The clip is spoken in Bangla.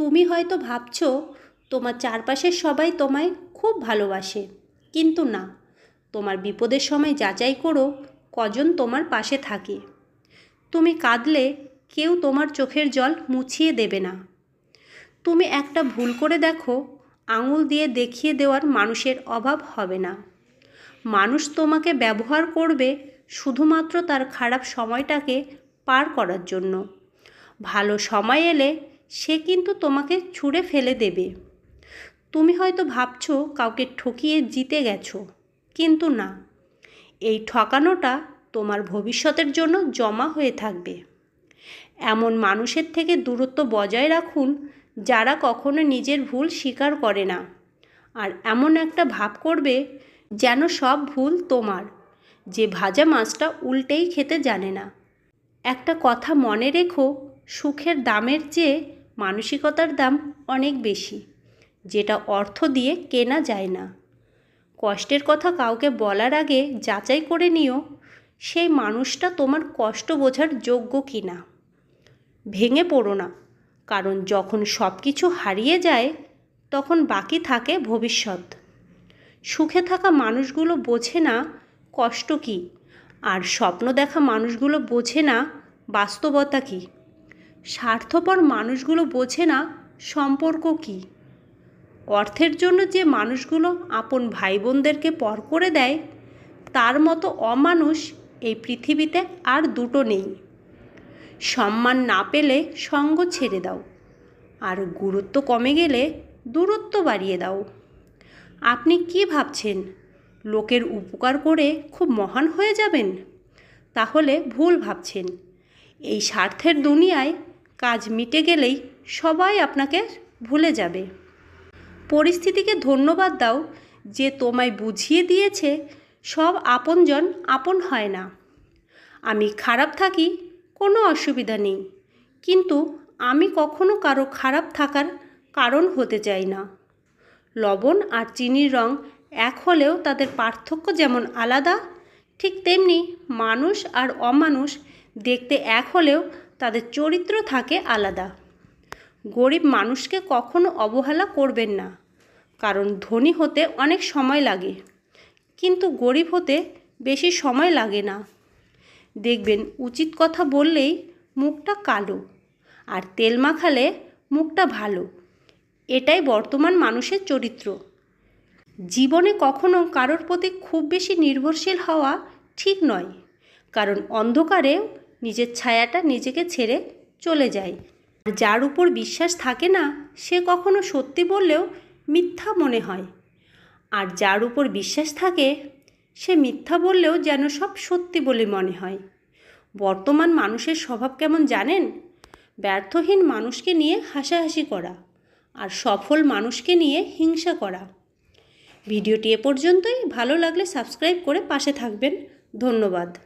তুমি হয়তো ভাবছ, তোমার চারপাশের সবাই তোমায় খুব ভালোবাসে। কিন্তু না, তোমার বিপদের সময় যাচাই করো কজন তোমার পাশে থাকে। তুমি কাঁদলে কেউ তোমার চোখের জল মুছিয়ে দেবে না। তুমি একটা ভুল করে দেখো, আঙুল দিয়ে দেখিয়ে দেওয়ার মানুষের অভাব হবে না। মানুষ তোমাকে ব্যবহার করবে শুধুমাত্র তার খারাপ সময়টাকে পার করার জন্য। ভালো সময় এলে সে কিন্তু তোমাকে ছুঁড়ে ফেলে দেবে। তুমি হয়তো ভাবছ কাউকে ঠকিয়ে জিতে গেছো, কিন্তু না। এই ঠকানোটা তোমার ভবিষ্যতের জন্য জমা হয়ে থাকবে। এমন মানুষের থেকে দূরত্ব বজায় রাখুন যারা কখনো নিজের ভুল স্বীকার করে না। আর এমন একটা ভাব করবে যেন সব ভুল তোমার, যে ভাজা মাছটা উল্টেই খেতে জানে না। একটা কথা মনে রেখো, সুখের দামের চেয়ে মানসিকতার দাম অনেক বেশি, যেটা অর্থ দিয়ে কেনা যায় না। কষ্টের কথা কাউকে বলার আগে যাচাই করে নিও, সেই মানুষটা তোমার কষ্ট বোঝার যোগ্য কি না ভেঙে পড়ো না, কারণ যখন সব কিছু হারিয়ে যায়, তখন বাকি থাকে ভবিষ্যৎ। সুখে থাকা মানুষগুলো বোঝে না কষ্ট কী, আর স্বপ্ন দেখা মানুষগুলো বোঝে না বাস্তবতা কী। স্বার্থপর মানুষগুলো বোঝে না সম্পর্ক কী। অর্থের জন্য যে মানুষগুলো আপন ভাই বোনদেরকে পর করে দেয়, তার মতো অমানুষ এই পৃথিবীতে আর দুটো নেই। সম্মান না পেলে সঙ্গ ছেড়ে দাও, আর গুরুত্ব কমে গেলে দূরত্ব বাড়িয়ে দাও। আপনি কি ভাবছেন? লোকের উপকার করে খুব মহান হয়ে যাবেন? তাহলে ভুল ভাবছেন। এই স্বার্থের দুনিয়ায় কাজ মিটে গেলেই সবাই আপনাকে ভুলে যাবে। পরিস্থিতিকে ধন্যবাদ দাও, যে তোমায় বুঝিয়ে দিয়েছে, সব আপনজন আপন হয় না। আমি খারাপ থাকি, কোনো অসুবিধা নেই। কিন্তু আমি কখনো কারও খারাপ থাকার কারণ হতে চাই না। লবণ আর চিনির রং এক হলেও তাদের পার্থক্য যেমন আলাদা, ঠিক তেমনি মানুষ আর অমানুষ দেখতে এক হলেও তাদের চরিত্র থাকে আলাদা। গরিব মানুষকে কখনো অবহেলা করবেন না, কারণ ধনী হতে অনেক সময় লাগে। কিন্তু গরিব হতে বেশি সময় লাগে না। দেখবেন উচিত কথা বললেই মুখটা কালো আর তেল মাখালে মুখটা ভালো। এটাই বর্তমান মানুষের চরিত্র। জীবনে কখনো কারোর প্রতি খুব বেশি নির্ভরশীল হওয়া ঠিক নয়, কারণ অন্ধকারেও নিজের ছায়াটা নিজেকে ছেড়ে চলে যায়। আর যার উপর বিশ্বাস থাকে না, সে কখনো সত্যি বললেও মিথ্যা মনে হয়। আর যার উপর বিশ্বাস থাকে, সে মিথ্যা বললেও যেন সব সত্যি বলে মনে হয়। বর্তমান মানুষের স্বভাব কেমন জানেন? ব্যর্থহীন মানুষকে নিয়ে হাসাহাসি করা আর সফল মানুষকে নিয়ে হিংসা করা। ভিডিওটি এ পর্যন্তই। ভালো লাগলে সাবস্ক্রাইব করে পাশে থাকবেন। ধন্যবাদ।